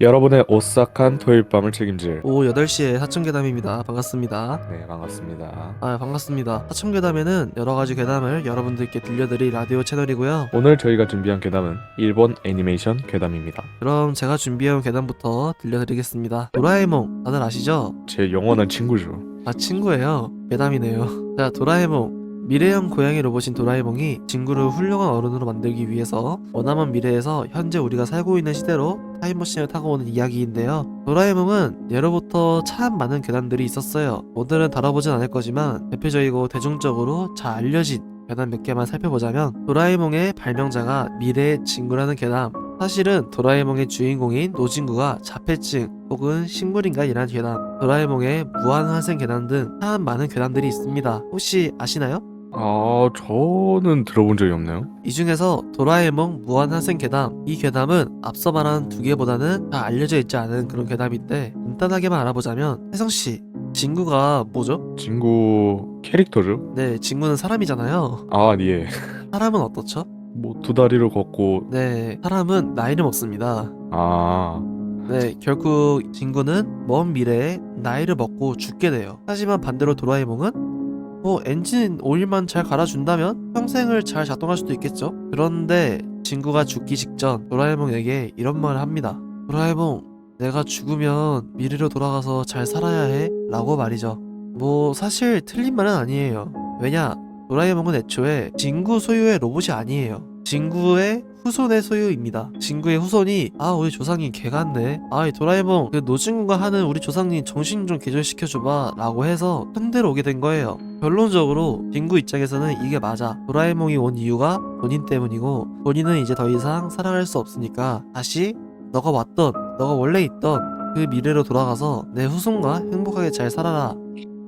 여러분의 오싹한 토요일 밤을 책임질 오후 8시에 사천괴담입니다. 반갑습니다. 네 반갑습니다 아, 반갑습니다. 사천괴담에는 여러 가지 괴담을 여러분들께 들려드릴 라디오 채널이고요. 오늘 저희가 준비한 괴담은 일본 애니메이션 괴담입니다 그럼 제가 준비해온 괴담부터 들려드리겠습니다. 도라에몽, 다들 아시죠? 제 영원한 친구죠 아, 친구예요. 괴담이네요. 자, 도라에몽. 미래형 고양이 로봇인 도라에몽이 친구를 훌륭한 어른으로 만들기 위해서 원하는 미래에서 현재 우리가 살고 있는 시대로 타임머신을 타고 오는 이야기인데요. 도라에몽은 예로부터 참 많은 괴담들이 있었어요. 오늘은 다뤄보진 않을 거지만 대표적이고 대중적으로 잘 알려진 괴담 몇 개만 살펴보자면 도라에몽의 발명자가 미래의 친구라는 괴담 사실은 도라에몽의 주인공인 노진구가 자폐증 혹은 식물인간이라는 괴담 도라에몽의 무한환생 괴담 등참 많은 괴담들이 있습니다. 혹시 아시나요? 아 저는 들어본 적이 없네요. 이 중에서 도라에몽 무한환생 괴담. 이 괴담은 앞서 말한 두 개보다는 다 알려져 있지 않은 그런 괴담인데 간단하게만 알아보자면 혜성씨 진구가 뭐죠? 친구 캐릭터죠? 네 진구는 사람이잖아요. 아 예. 사람은 어떻죠? 뭐 두 다리를 걷고. 네 사람은 나이를 먹습니다. 아. 네 결국 진구는 먼 미래에 나이를 먹고 죽게 돼요. 하지만 반대로 도라에몽은 뭐 엔진 오일만 잘 갈아준다면 평생을 잘 작동할 수도 있겠죠? 그런데 진구가 죽기 직전 도라에몽에게 이런 말을 합니다. 도라에몽 내가 죽으면 미래로 돌아가서 잘 살아야 해? 라고 말이죠. 뭐 사실 틀린 말은 아니에요. 왜냐 도라에몽은 애초에 진구 소유의 로봇이 아니에요. 진구의 후손의 소유입니다. 진구의 후손이 아 우리 조상님 개 같네. 아이 도라에몽 그 노진구가 하는 우리 조상님 정신 좀 개조시켜줘봐. 라고 해서 현대로 오게 된 거예요. 결론적으로 진구 입장에서는 이게 맞아. 도라에몽이 온 이유가 본인 때문이고 본인은 이제 더 이상 살아갈 수 없으니까 다시 너가 왔던 너가 원래 있던 그 미래로 돌아가서 내 후손과 행복하게 잘 살아라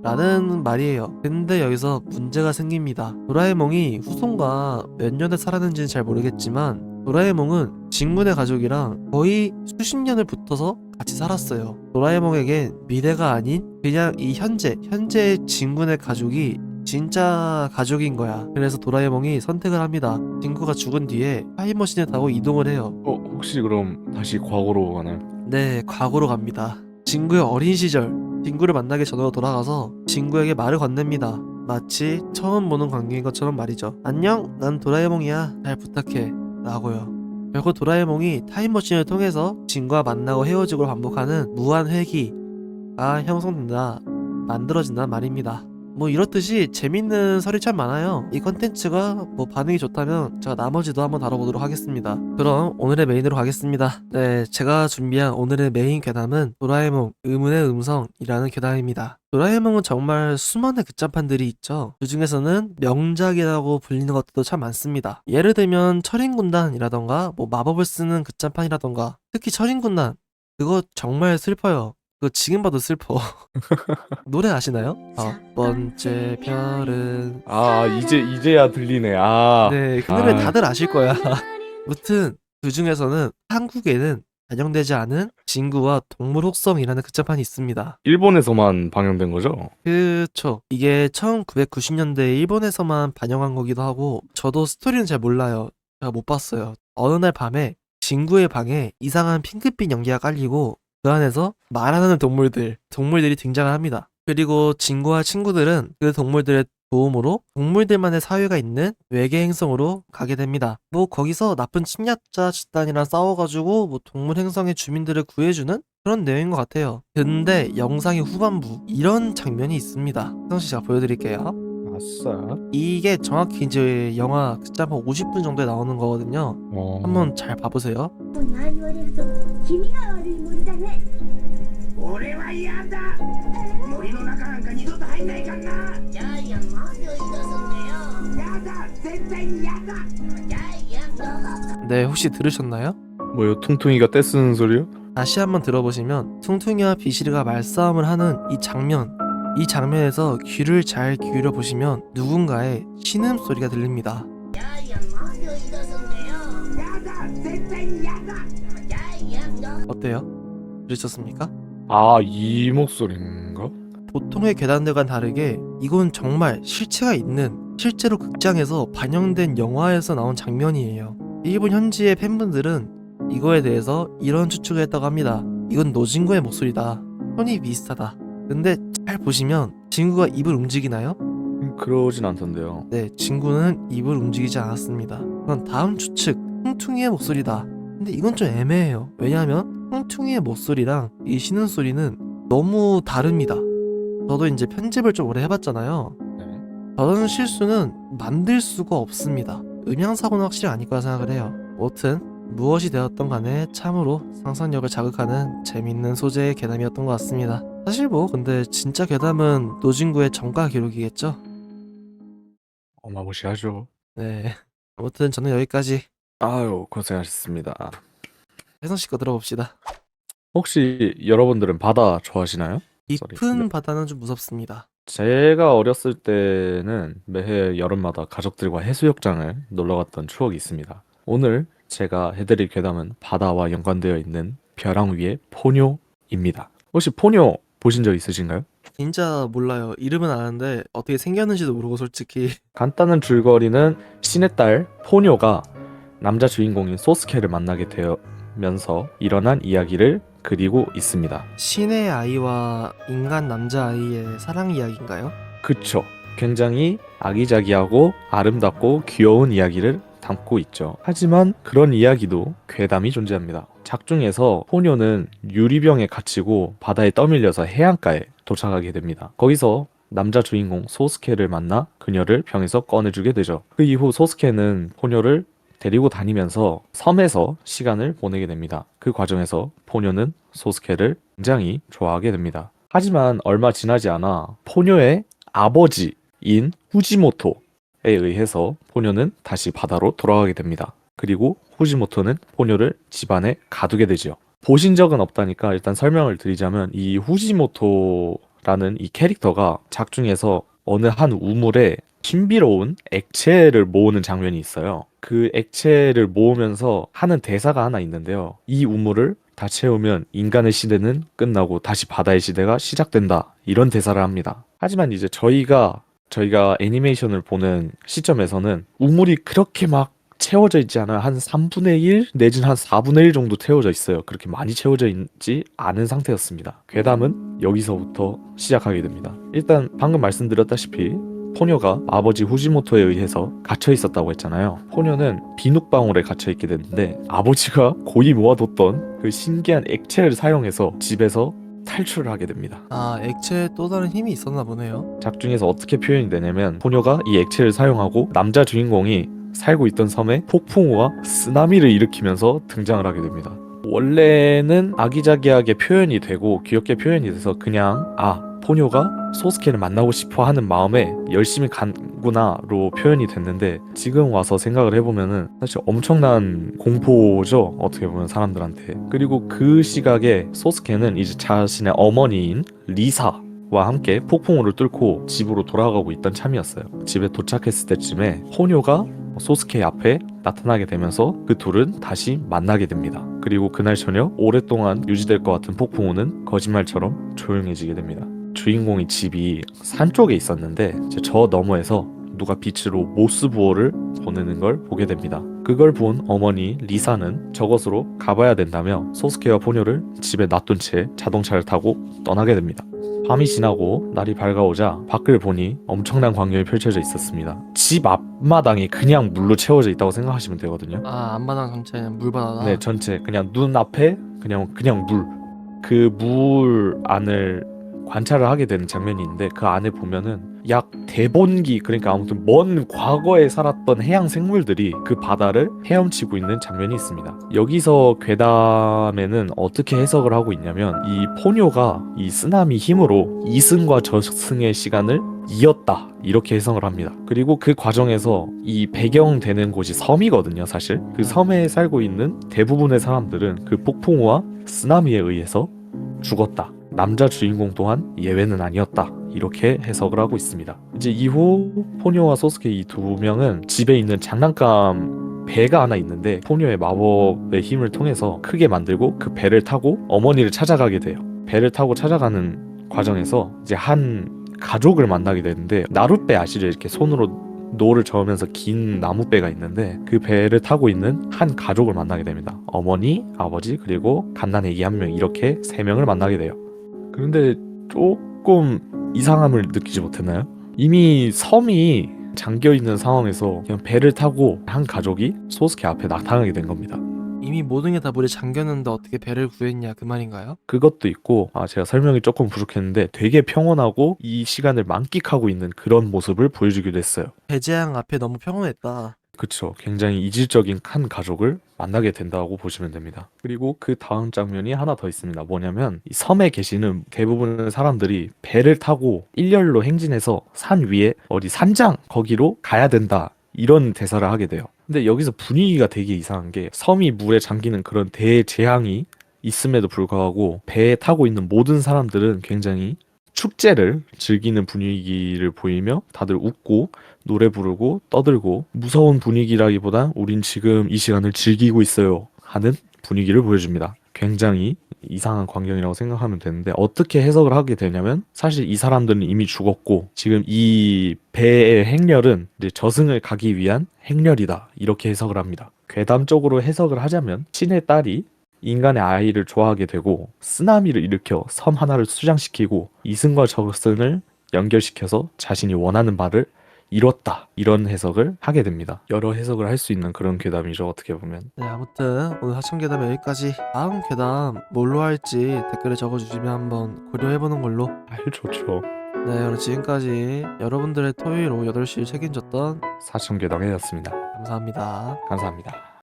라는 말이에요. 근데 여기서 문제가 생깁니다. 도라에몽이 후손과 몇 년을 살았는지는 잘 모르겠지만 도라에몽은 진군의 가족이랑 거의 수십 년을 붙어서 같이 살았어요. 도라에몽에겐 미래가 아닌 그냥 이 현재, 현재의 진군의 가족이 진짜 가족인 거야. 그래서 도라에몽이 선택을 합니다. 진구가 죽은 뒤에 타임머신을 타고 이동을 해요. 어 혹시 그럼 다시 과거로 가나요? 네, 과거로 갑니다. 진구의 어린 시절, 진구를 만나기 전으로 돌아가서 진구에게 말을 건넵니다. 마치 처음 보는 관계인 것처럼 말이죠. 안녕, 난 도라에몽이야. 잘 부탁해. 라고요. 결국 도라에몽이 타임머신을 통해서 진구와 만나고 헤어지고 반복하는 무한 회기가 형성된다, 만들어진단 말입니다. 뭐 이렇듯이 재밌는 설이 참 많아요. 이 컨텐츠가 뭐 반응이 좋다면 제가 나머지도 한번 다뤄보도록 하겠습니다. 그럼 오늘의 메인으로 가겠습니다. 네, 제가 준비한 오늘의 메인 괴담은 도라에몽 의문의 음성이라는 괴담입니다. 도라에몽은 정말 수많은 극장판들이 있죠. 그 중에서는 명작이라고 불리는 것들도 참 많습니다. 예를 들면 철인군단이라던가 뭐 마법을 쓰는 극장판이라던가 특히 철인군단 그거 정말 슬퍼요. 그거 지금 봐도 슬퍼. 노래 아시나요? 첫 번째 별은 아 이제 이제야 들리네 아 네, 그 노래 아. 다들 아실 거야. 무튼 그 중에서는 한국에는 반영되지 않은 진구와 동물 혹성이라는 극장판이 있습니다. 일본에서만 방영된 거죠? 그쵸. 이게 1990년대 일본에서만 반영한 거기도 하고 저도 스토리는 잘 몰라요. 제가 못 봤어요. 어느 날 밤에 진구의 방에 이상한 핑크빛 연기가 깔리고 그 안에서 말하는 동물들, 동물들이 등장을 합니다. 그리고 진구와 친구들은 그 동물들의 도움으로 동물들만의 사회가 있는 외계 행성으로 가게 됩니다. 뭐 거기서 나쁜 침략자 집단이랑 싸워가지고 뭐 동물 행성의 주민들을 구해주는 그런 내용인 것 같아요. 근데 영상의 후반부 이런 장면이 있습니다. 성씨 제가 보여드릴게요. 아싸 이게 정확히 이제 영화 극장판 50분 정도에 나오는 거거든요. 어... 한번 잘 봐보세요. ああ言われると気味が悪い森だね俺は嫌だ森の中なんか二度と入んないかんなジャイアン何を言い出すんだよ嫌だ絶対に嫌だジャイアンどうぞ 네, 혹시 들으셨나요? 뭐요 퉁퉁이가 떼쓰는 소리요? 다시 한번 들어보시면 퉁퉁이와 비실이가 말싸움을 하는 이 장면 이 장면에서 귀를 잘 기울여 보시면 누군가의 신음 소리가 들립니다. 어때요? 들으셨습니까? 아, 이 목소리인가? 보통의 계단들과 다르게 이건 정말 실체가 있는 실제로 극장에서 반영된 영화에서 나온 장면이에요. 일본 현지의 팬분들은 이거에 대해서 이런 추측을 했다고 합니다. 이건 노진구의 목소리다. 톤이 비슷하다. 근데 잘 보시면 진구가 입을 움직이나요? 음, 그러진 않던데요. 네, 진구는 입을 움직이지 않았습니다. 그럼 다음 추측, 흥퉁이의 목소리다. 근데 이건 좀 애매해요. 왜냐하면 흥퉁이의 목소리랑 이 신음 소리는 너무 다릅니다. 저도 이제 편집을 좀 오래 해봤잖아요. 네. 저런 실수는 만들 수가 없습니다. 음향 사고는 확실히 아닐 거라 생각을 해요. 무튼 무엇이 되었던 간에 참으로 상상력을 자극하는 재밌는 소재의 괴담이었던 것 같습니다. 사실 뭐 근데 진짜 괴담은 노진구의 전가 기록이겠죠? 어마무시하죠. 네. 아무튼 저는 여기까지 아유 고생하셨습니다. 혜성 씨 거 들어봅시다. 혹시 여러분들은 바다 좋아하시나요? 깊은 쏘리. 바다는 좀 무섭습니다. 제가 어렸을 때는 매해 여름마다 가족들과 해수욕장을 놀러 갔던 추억이 있습니다. 오늘 제가 해드릴 괴담은 바다와 연관되어 있는 벼랑 위의 포뇨입니다. 혹시 포뇨 보신 적 있으신가요? 진짜 몰라요. 이름은 아는데 어떻게 생겼는지도 모르고 솔직히 간단한 줄거리는 신의 딸 포뇨가 남자 주인공인 소스케를 만나게 되면서 일어난 이야기를 그리고 있습니다. 신의 아이와 인간 남자 아이의 사랑 이야기인가요? 그쵸. 굉장히 아기자기하고 아름답고 귀여운 이야기를 담고 있죠. 하지만 그런 이야기도 괴담이 존재합니다. 작중에서 포뇨는 유리병에 갇히고 바다에 떠밀려서 해안가에 도착하게 됩니다. 거기서 남자 주인공 소스케를 만나 그녀를 병에서 꺼내주게 되죠. 그 이후 소스케는 포뇨를 데리고 다니면서 섬에서 시간을 보내게 됩니다. 그 과정에서 포뇨는 소스케를 굉장히 좋아하게 됩니다. 하지만 얼마 지나지 않아 포뇨의 아버지인 후지모토에 의해서 포뇨는 다시 바다로 돌아가게 됩니다. 그리고 후지모토는 포뇨를 집안에 가두게 되지요. 보신 적은 없다니까 일단 설명을 드리자면 이 후지모토라는 이 캐릭터가 작중에서 어느 한 우물에 신비로운 액체를 모으는 장면이 있어요. 그 액체를 모으면서 하는 대사가 하나 있는데요. 이 우물을 다 채우면 인간의 시대는 끝나고 다시 바다의 시대가 시작된다. 이런 대사를 합니다. 하지만 이제 저희가 저희가 애니메이션을 보는 시점에서는 우물이 그렇게 막 채워져 있지 않아요. 한 3분의 1 내지는 한 4분의 1 정도 채워져 있어요. 그렇게 많이 채워져 있지 않은 상태였습니다. 괴담은 여기서부터 시작하게 됩니다. 일단 방금 말씀드렸다시피 포녀가 아버지 후지모토에 의해서 갇혀 있었다고 했잖아요. 포녀는 비눗방울에 갇혀 있게 됐는데 아버지가 고이 모아뒀던 그 신기한 액체를 사용해서 집에서 탈출을 하게 됩니다. 아 액체에 또 다른 힘이 있었나 보네요. 작중에서 어떻게 표현이 되냐면 포녀가 이 액체를 사용하고 남자 주인공이 살고 있던 섬에 폭풍우와 쓰나미를 일으키면서 등장을 하게 됩니다. 원래는 아기자기하게 표현이 되고 귀엽게 표현이 돼서 그냥 아 포녀가 소스케를 만나고 싶어 하는 마음에 열심히 간구나로 표현이 됐는데 지금 와서 생각을 해보면은 사실 엄청난 공포죠 어떻게 보면 사람들한테 그리고 그 시각에 소스케는 이제 자신의 어머니인 리사 와 함께 폭풍우를 뚫고 집으로 돌아가고 있던 참이었어요. 집에 도착했을 때쯤에 포뇨가 소스케 앞에 나타나게 되면서 그 둘은 다시 만나게 됩니다. 그리고 그날 저녁 오랫동안 유지될 것 같은 폭풍우는 거짓말처럼 조용해지게 됩니다. 주인공의 집이 산 쪽에 있었는데 저 너머에서 누가 빛으로 모스 부호를 보내는 걸 보게 됩니다. 그걸 본 어머니 리사는 저것으로 가봐야 된다며 소스케와 포뇨를 집에 놔둔 채 자동차를 타고 떠나게 됩니다. 밤이 지나고 날이 밝아오자 밖을 보니 엄청난 광경이 펼쳐져 있었습니다. 집 앞마당이 그냥 물로 채워져 있다고 생각하시면 되거든요. 아 앞마당 전체는 물바다다. 네, 전체 그냥 눈 앞에 그냥 그냥 물. 그 물 안을 관찰을 하게 되는 장면이 있는데 그 안에 보면은 약 대본기 그러니까 아무튼 먼 과거에 살았던 해양 생물들이 그 바다를 헤엄치고 있는 장면이 있습니다. 여기서 괴담에는 어떻게 해석을 하고 있냐면 이 포뇨가 이 쓰나미 힘으로 이승과 저승의 시간을 이었다 이렇게 해석을 합니다. 그리고 그 과정에서 이 배경되는 곳이 섬이거든요, 사실. 그 섬에 살고 있는 대부분의 사람들은 그 폭풍우와 쓰나미에 의해서 죽었다. 남자 주인공 또한 예외는 아니었다. 이렇게 해석을 하고 있습니다. 이제 이후 포뇨와 소스케 이 두 명은 집에 있는 장난감 배가 하나 있는데 포뇨의 마법의 힘을 통해서 크게 만들고 그 배를 타고 어머니를 찾아가게 돼요. 배를 타고 찾아가는 과정에서 이제 한 가족을 만나게 되는데 나룻배 아시죠? 이렇게 손으로 노를 저으면서 긴 나무배가 있는데 그 배를 타고 있는 한 가족을 만나게 됩니다. 어머니, 아버지 그리고 갓난아기 한 명 이렇게 세 명을 만나게 돼요. 그런데 조금 이상함을 느끼지 못했나요? 이미 섬이 잠겨 있는 상황에서 그냥 배를 타고 한 가족이 소스케 앞에 나타나게 된 겁니다. 이미 모든 게 다 물에 잠겼는데 어떻게 배를 구했냐 그 말인가요? 그것도 있고 아 제가 설명이 조금 부족했는데 되게 평온하고 이 시간을 만끽하고 있는 그런 모습을 보여주기도 했어요. 배제양 앞에 너무 평온했다. 그쵸. 굉장히 이질적인 한 가족을 만나게 된다고 보시면 됩니다. 그리고 그 다음 장면이 하나 더 있습니다. 뭐냐면 이 섬에 계시는 대부분의 사람들이 배를 타고 일렬로 행진해서 산 위에 어디 산장 거기로 가야 된다. 이런 대사를 하게 돼요. 근데 여기서 분위기가 되게 이상한 게 섬이 물에 잠기는 그런 대재앙이 있음에도 불구하고 배에 타고 있는 모든 사람들은 굉장히 축제를 즐기는 분위기를 보이며 다들 웃고 노래 부르고 떠들고 무서운 분위기라기보다 우린 지금 이 시간을 즐기고 있어요 하는 분위기를 보여줍니다. 굉장히 이상한 광경이라고 생각하면 되는데 어떻게 해석을 하게 되냐면 사실 이 사람들은 이미 죽었고 지금 이 배의 행렬은 저승을 가기 위한 행렬이다 이렇게 해석을 합니다. 괴담적으로 해석을 하자면 신의 딸이 인간의 아이를 좋아하게 되고 쓰나미를 일으켜 섬 하나를 수장시키고 이승과 저승을 연결시켜서 자신이 원하는 바를 이뤘다 이런 해석을 하게 됩니다. 여러 해석을 할 수 있는 그런 괴담이죠 어떻게 보면. 네 아무튼 오늘 하천 괴담 여기까지. 다음 괴담 뭘로 할지 댓글에 적어주시면 한번 고려해보는 걸로. 아 좋죠. 네 그럼 지금까지 여러분들의 토요일 오후 8시 책임졌던 사천 괴담이었습니다. 감사합니다. 감사합니다.